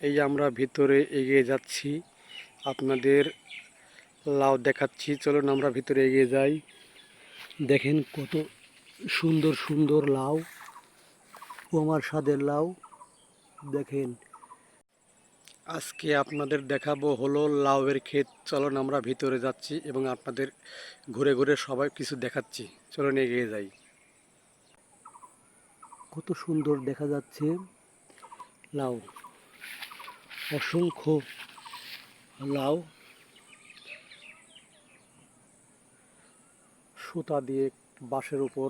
এই আমরা ভিতরে এগিয়ে যাচ্ছি, আপনাদের লাউ দেখাচ্ছি। চলুন আমরা ভিতরে এগিয়ে যাই। দেখেন কত সুন্দর সুন্দর লাউ, কুমার স্বাদের লাউ। দেখেন, আজকে আপনাদের দেখাবো হলো লাউয়ের ক্ষেত। চলুন আমরা ভিতরে যাচ্ছি এবং আপনাদের ঘুরে ঘুরে সবাই কিছু দেখাচ্ছি। চলুন এগিয়ে যাই। কত সুন্দর দেখা যাচ্ছে লাউ। অসংখ্য লাউ সুতা দিয়ে বাঁশের উপর,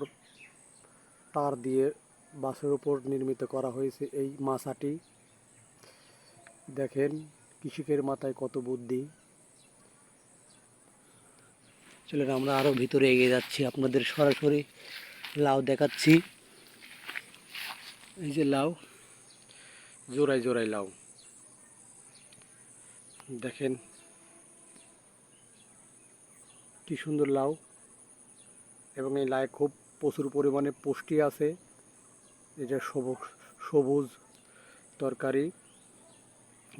তার দিয়ে বাঁশের উপর নির্মিত করা হয়েছে এই মাছাটি। দেখেন, কৃষকের মাথায় কত বুদ্ধি। চলেন, আমরা আরও ভিতরে এগিয়ে যাচ্ছি। আপনাদের সরাসরি লাউ দেখাচ্ছি। এই যে লাউ, জোড়ায় জোড়ায় লাউ। দেখেন, কি সুন্দর লাউ। এবং এই লাউ খুব প্রচুর পরিমাণে পুষ্টি আছে। এটা সবুজ সবুজ তরকারি।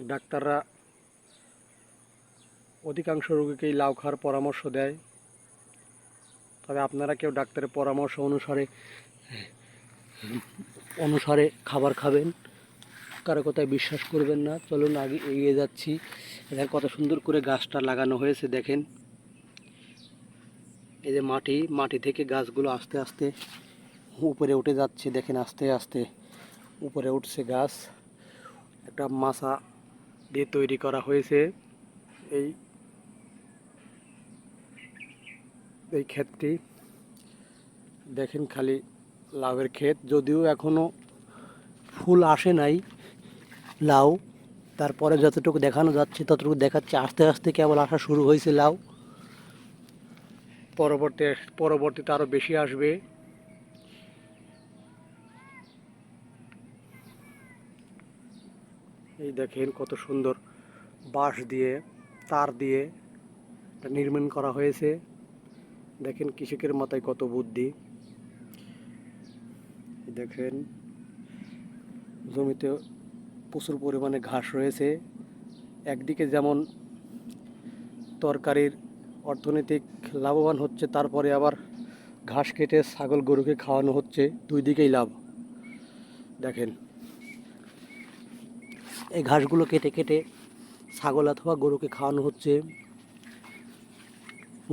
ডাক্তাররা অধিকাংশ রোগীকেই লাউ খাওয়ার পরামর্শ দেয়। তবে আপনারা কেউ ডাক্তারের পরামর্শ অনুসারে অনুসারে খাবার খাবেন। কারও কথায় বিশ্বাস করবেন না। চলুন আগে এগিয়ে যাচ্ছি। এখানে কত সুন্দর করে গাছটা লাগানো হয়েছে, দেখেন। এই যে মাটি মাটি থেকে গাছগুলো আস্তে আস্তে উপরে উঠে যাচ্ছে, দেখেন আস্তে আস্তে উপরে উঠছে গাছ। একটা মাছা দিয়ে তৈরি করা হয়েছে, এই এই ক্ষেতটি। দেখেন খালি লাউয়ের ক্ষেত, যদিও এখনও ফুল আসে নাই, লাউ তারপরে যতটুকু দেখানো যাচ্ছে, ততটুকু দেখাচ্ছে। আস্তে আস্তে কেবল আসা শুরু হয়েছে লাউ। পরবর্তী, পরবর্তীতে আরও বেশি আসবে। এই দেখেন কত সুন্দর বাঁশ দিয়ে, তার দিয়ে নির্মাণ করা হয়েছে। দেখেন কৃষকের মাথায় কত বুদ্ধি। দেখেন, জমিতে প্রচুর পরিমাণে ঘাস রয়েছে। একদিকে যেমন তরকারির অর্থনৈতিক লাভবান হচ্ছে, তারপরে আবার ঘাস কেটে ছাগল গরুকে খাওয়ানো হচ্ছে, দুই দিকেই লাভ। দেখেন, এই ঘাসগুলো কেটে কেটে ছাগল অথবা গরুকে খাওয়ানো হচ্ছে।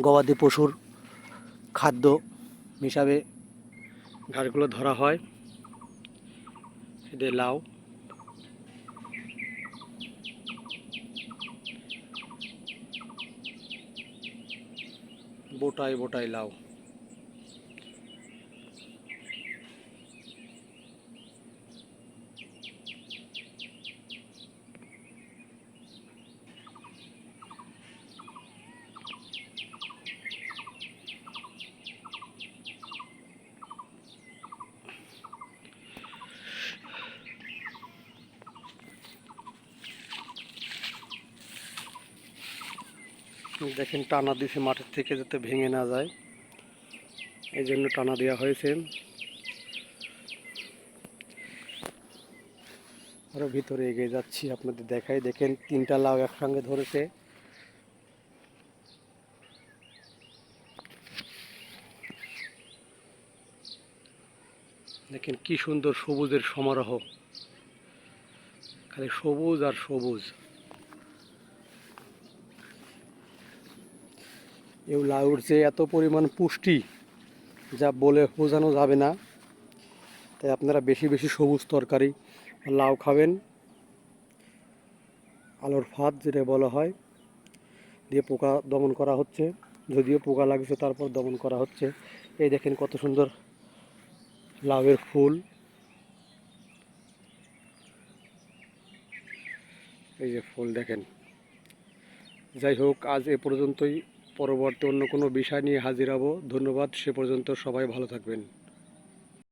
গবাদি পশুর খাদ্য হিসাবে ঘাসগুলো ধরা হয়। এদের লাউ। বোটাই বোটায় লাউ দেখেন, টানা দিছে মাঠের থেকে যাতে ভেঙে না যায়। এই জন্য টানা দেওয়া হয়েছে। আরও ভিতরে এগিয়ে যাচ্ছি, আপনাদের দেখাই। দেখেন, তিনটা লাউ একসঙ্গে ধরেছে। দেখেন, কি সুন্দর সবুজের সমারোহ। খালি সবুজ আর সবুজ। এই লাউর যে এত পরিমাণ পুষ্টি যা বলে বোঝানো যাবে না, তাই আপনারা বেশি বেশি সবুজ তরকারি লাউ খাবেন। আলোর ফাঁদ যেটা বলা হয়, দিয়ে পোকা দমন করা হচ্ছে, যদিও পোকা লাগছে তারপর দমন করা হচ্ছে। এই দেখেন কত সুন্দর লাউয়ের ফুল। এই যে ফুল দেখেন। যাই হোক, আজ এ পর্যন্তই। পরবর্তী অন্য কোনো বিষয় নিয়ে হাজির হব। ধন্যবাদ সে পর্যন্ত সবাই ভালো থাকবেন।